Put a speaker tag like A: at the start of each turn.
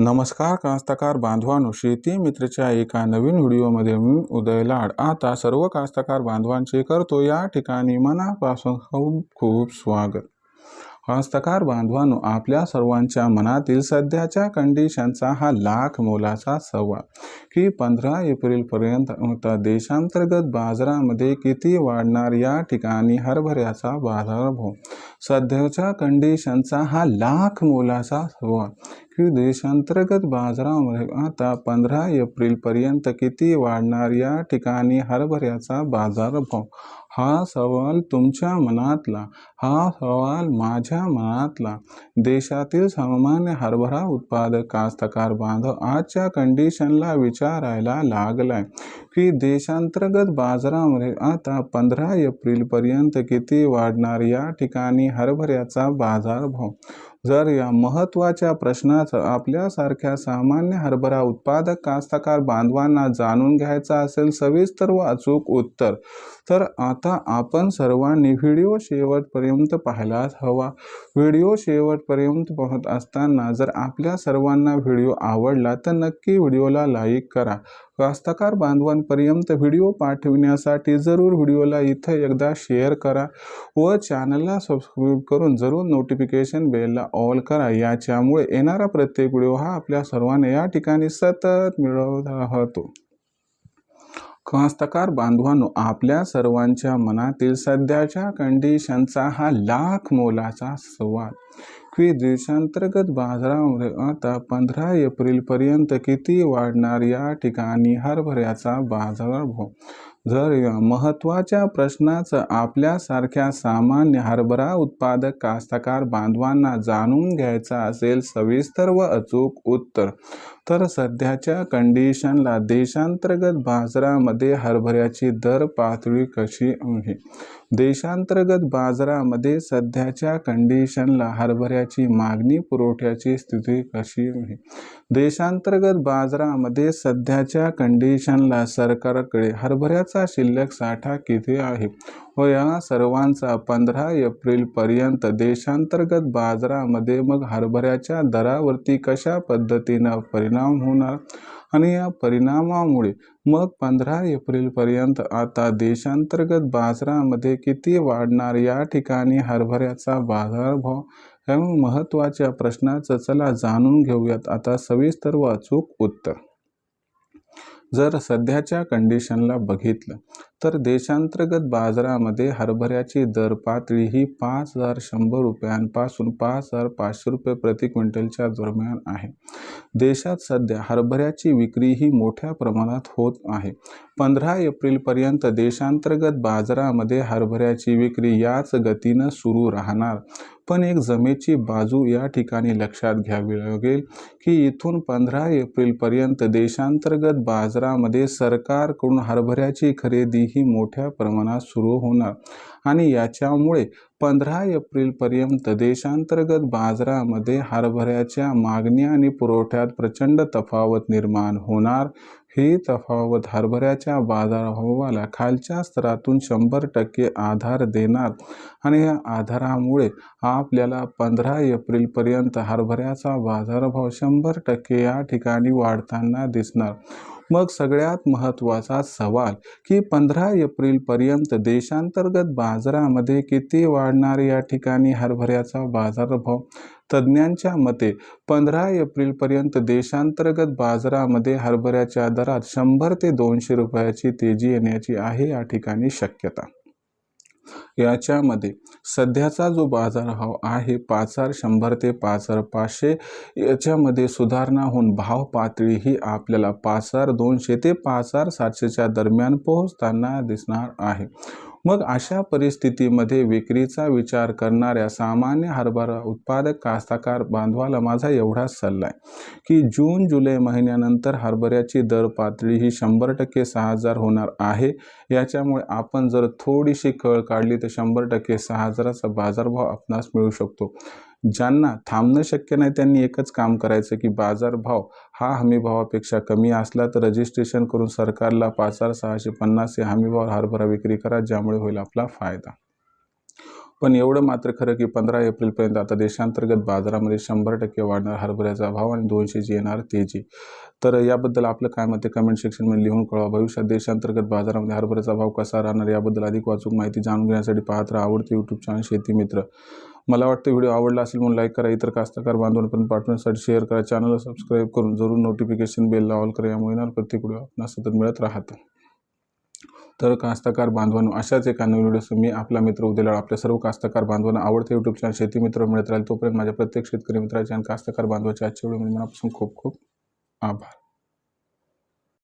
A: नमस्कार कास्तकार बांधवांनो. शेती मित्रच्या एका नवीन व्हिडिओमध्ये मी उदय लाड. आता सर्व कास्तकार बांधवांचे करतो या ठिकाणी मनापासून खूप खूप स्वागत. कास्तकार बांधवांनो आपल्या सर्वांच्या मनातील सध्याच्या कंडिशनचा हा लाख मोलाचा सवाल. की पंधरा एप्रिलपर्यंत होता देशांतर्गत बाजारामध्ये किती वाढणार या ठिकाणी हरभऱ्याचा बाजारभाव? सध्याच्या कंडिशनचा हा लाख मोलाचा सवाल. की देशांतर्गत बाजारामध्ये आता पंधरा एप्रिलपर्यंत किती वाढणार या ठिकाणी हरभऱ्याचा बाजारभाव? हा सवाल तुमच्या मनातला हा सवाल माझ्या मनातला. देशातील सामान्य हरभरा उत्पादक कास्तकार बांधव आजच्या कंडिशनला विचारायला लागलाय की देशांतर्गत बाजारामध्ये आता पंधरा एप्रिलपर्यंत किती वाढणार या ठिकाणी हरभऱ्याचा बाजारभाव? जर या महत्त्वाच्या प्रश्नाचं आपल्यासारख्या सामान्य हरभरा उत्पादक कास्तकार बांधवांना जाणून घ्यायचा असेल सविस्तर व अचूक उत्तर तर आता आपण सर्वांनी व्हिडिओ शेवटपर्यंत पाहायलाच हवा. व्हिडिओ शेवटपर्यंत पाहत असताना जर आपल्या सर्वांना व्हिडिओ आवडला तर नक्की व्हिडिओला लाईक करा. कास्तकार बांधवांपर्यंत व्हिडिओ पाठविण्यासाठी जरूर व्हिडिओला इथं एकदा शेअर करा व चॅनलला सबस्क्राईब करून जरूर नोटिफिकेशन बेलला ऑल करा. याच्यामुळे येणारा प्रत्येक व्हिडिओ हा आपल्या सर्वांना या ठिकाणी सतत मिळवत राहतो. कास्तकार बांधवांनो आपल्या सर्वांच्या मनातील सध्याच्या कंडिशनचा हा लाख मोलाचा सवाल. की देशांतर्गत बाजारामध्ये आता पंधरा एप्रिलपर्यंत किती वाढणार या ठिकाणी हरभऱ्याचा बाजारभाव? जर या महत्त्वाच्या प्रश्नाचं आपल्यासारख्या सामान्य हरभरा उत्पादक कास्तकार बांधवांना जाणून घ्यायचं असेल सविस्तर व अचूक उत्तर तर सध्याच्या कंडिशनला देशांतर्गत बाजारामध्ये हरभऱ्याची दर पातळी कशी आहे? देशांतर्गत बाजारामध्ये सध्याच्या कंडिशनला हरभऱ्याची मागणी पुरवठ्याची स्थिती कशी आहे? देशांतर्गत बाजारामध्ये सध्याच्या कंडिशनला सरकारकडे हरभऱ्या शिल्लक साठा किती आहे? व या सर्वांचा पंधरा एप्रिलपर्यंत देशांतर्गत बाजारामध्ये मग हरभऱ्याच्या दरावरती कशा पद्धतीनं परिणाम होणार? आणि या परिणामामुळे मग पंधरा एप्रिलपर्यंत आता देशांतर्गत बाजारामध्ये किती वाढणार? या ठिकाणी हरभऱ्याचा बाजारभाव या महत्त्वाच्या प्रश्नाचं चला जाणून घेऊयात. आता सविस्तर व अचूक उत्तर. जर सध्याच्या कंडिशनला बघितलं तर देशांतर्गत बाजारामध्ये हरभऱ्याची दर पातळी ही पाच हजार शंभर रुपयांपासून पाच हजार पाचशे रुपये प्रति क्विंटलच्या दरम्यान आहे. देशात सध्या हरभऱ्याची विक्री ही मोठ्या प्रमाणात होत आहे. पंधरा एप्रिलपर्यंत देशांतर्गत बाजारामध्ये हरभऱ्याची विक्री याच गतीनं सुरू राहणार. पण एक जमेची बाजू या ठिकाणी लक्षात घ्यावी लागेल की इथून पंधरा एप्रिलपर्यंत देशांतर्गत बाजारामध्ये सरकारकडून हरभऱ्याची खरेदी ही मोठ्या प्रमाणात सुरू होणार. आणि याच्यामुळे पंधरा एप्रिलपर्यंत देशांतर्गत बाजारामध्ये हरभऱ्याच्या मागणी आणि पुरवठ्यात प्रचंड तफावत निर्माण होणार. ही तफावत हरभऱ्याच्या बाजारभावाला खालच्या स्तरातून शंभर टक्के आधार देणार आणि या आधारामुळे आपल्याला पंधरा एप्रिलपर्यंत हरभऱ्याचा बाजारभाव शंभर टक्के या ठिकाणी वाढताना दिसणार. मग सगळ्यात महत्त्वाचा सवाल की पंधरा एप्रिलपर्यंत देशांतर्गत बाजारामध्ये किती वाढणार या ठिकाणी हरभऱ्याचा बाजारभाव? तज्ज्ञांच्या मते पंधरा एप्रिलपर्यंत देशांतर्गत बाजारामध्ये हरभऱ्याच्या दरात शंभर ते दोनशे रुपयाची तेजी येण्याची आहे या ठिकाणी शक्यता. याच्यामध्ये सध्याचा जो बाजारभाव आहे पाच हजार शंभर ते पाच हजार पाचशे याच्यामध्ये सुधारणा होऊन भाव पातळी ही आपल्याला पाच हजार दोनशे ते पाच हजार सातशेच्या दरम्यान पोहोचताना दिसणार आहे. मग अशा परिस्थितीमध्ये विक्रीचा विचार करणाऱ्या सामान्य हरभरा उत्पादक कास्ताकार बांधवाला माझा एवढाच सल्ला आहे की जून जुलै महिन्यानंतर हरभऱ्याची दर पातळी ही शंभर टक्के सहा हजार होणार आहे. याच्यामुळे आपण जर थोडीशी कळ काढली तर शंभर टक्के सहा हजाराचा बाजारभाव आपणास मिळू शकतो. ज्यांना थांबणं शक्य नाही त्यांनी एकच काम करायचं की बाजारभाव हा हमीभावापेक्षा कमी असला तर रजिस्ट्रेशन करून सरकारला पाच हजार सहाशे पन्नास या हमीभाव हरभरा विक्री करा ज्यामुळे होईल आपला फायदा. पण एवढं मात्र खरं की पंधरा एप्रिलपर्यंत आता देशांतर्गत बाजारामध्ये शंभर टक्के वाढणार हरभऱ्याचा भाव आणि दोनशेची येणार तेजी. तर याबद्दल आपलं काय मत आहे? कमेंट सेक्शनमध्ये लिहून कळवा. भविष्यात देशांतर्गत बाजारामध्ये हरभऱ्याचा भाव कसा राहणार याबद्दल अधिक वाचूक माहिती जाणून घेण्यासाठी पाहत राहा आवडते यूट्यूब चॅनल शेती मित्र. मला वाटतं व्हिडिओ आवडला असेल म्हणून लाईक करा इतर कास्तकार बांधवांपर्यंत पाठवण्यासाठी शेअर करा चॅनलला सबस्क्राईब करून जरूर नोटिफिकेशन बेलला ऑल करा यामुळे येणार प्रत्येक व्हिडिओ आपल्याला सतत मिळत राहतं. तर कास्तकार बांधवांनो अशाच एका नवीन व्हिडिओ मी आपला मित्र उद्याला आपल्या सर्व कास्तकार बांधवांना आवडते यूट्यूब चॅनल शेती मित्र मिळत राहील तोपर्यंत माझ्या प्रत्येक शेतकरी मित्राच्या आणि कास्तकार बांधवाच्या आजच्या व्हिडिओ मनापासून खूप खूप आभार.